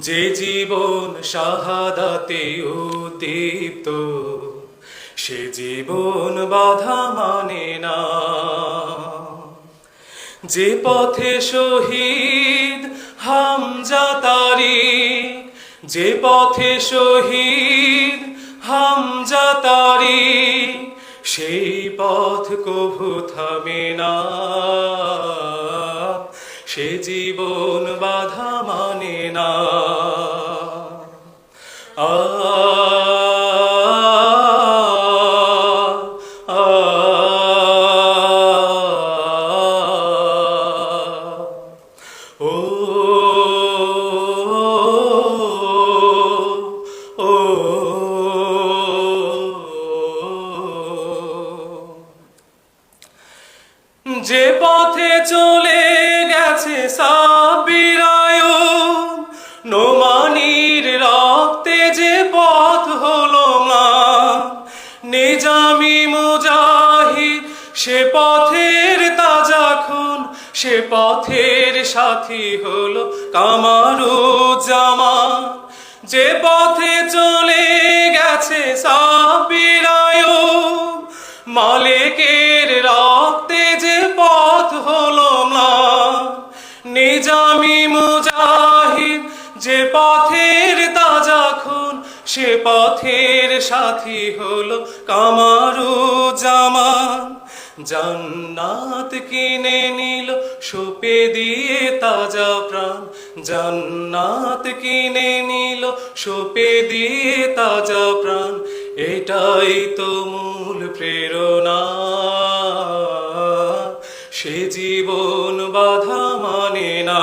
যে জীবন শাহাদাতে উদ্দীপ্ত, সে জীবন বাধা মানে না। যে পথে শহীদ হামজা তারিক যে পথে শহীদ হামজা তারিক সেই পথ কভু থামে না। সে জীবন বাধা মানে না। যে পথে চলে গেছে সাবিরায় নোমানির রক্তে যে পথ হলো না নিজামি মুজাহিদ সে পথের তাজা খুন, সে পথের সাথী হলো কামারু জামা যে পথে চলে গেছে সাবিরায় মালিকের রক্তে সাথী হলো কামারু জামান। জান্নাত কিনে নিল সুপে দিয়ে তাজা প্রাণ। জান্নাত কিনে নিল সুপে দিয়ে তাজা প্রাণ। এটাই তো মূল প্রেরণা। সে জীবন বাধা মানে না।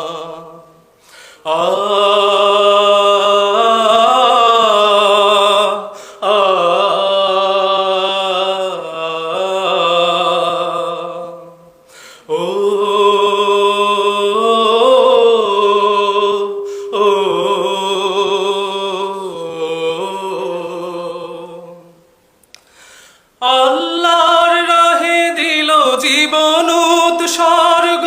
আল্লাহর রাহে দিল জীবন উৎসর্গ।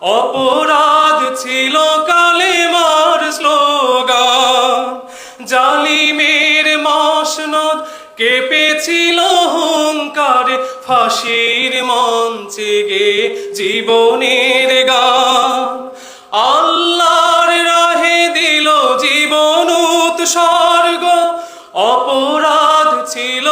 অপরাধ ছিল কালেমার স্লোগান। জালিমের মসনদ কেঁপেছিল হুঙ্কারে, ফাঁসির মঞ্চে গে জীবনের গান। আল্লাহর রাহে দিল জীবন উৎসর্গ। অপরাধ ছিল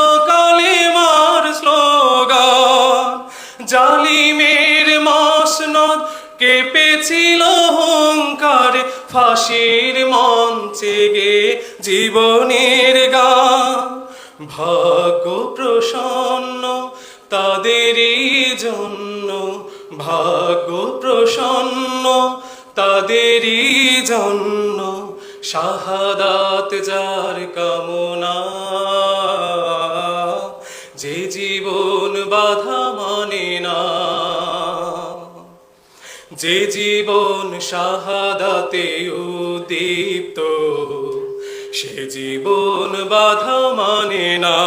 ফাঁসির মঞ্চে গে জীবনের গান। ভাগ্য প্রসন্ন তাদেরই জন্য, ভাগ্য প্রসন্ন তাদেরই জন্য, শাহাদাত যার কামনা যে জীবন শাহাদাতে উদ্দীপ্ত, সে জীবন বাধা মানে না।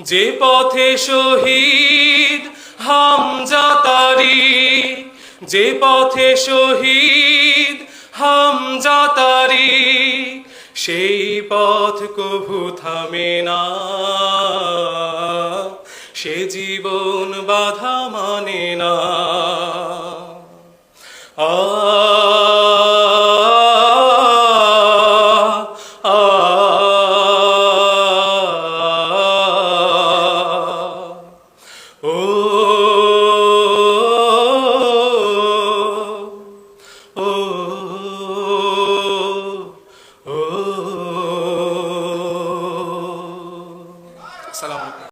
যে পথে শহীদ হামজা তারিক যে পথে শহীদ হামজা তারিক সেই পথ কভু থামে না। বাধা মানে না।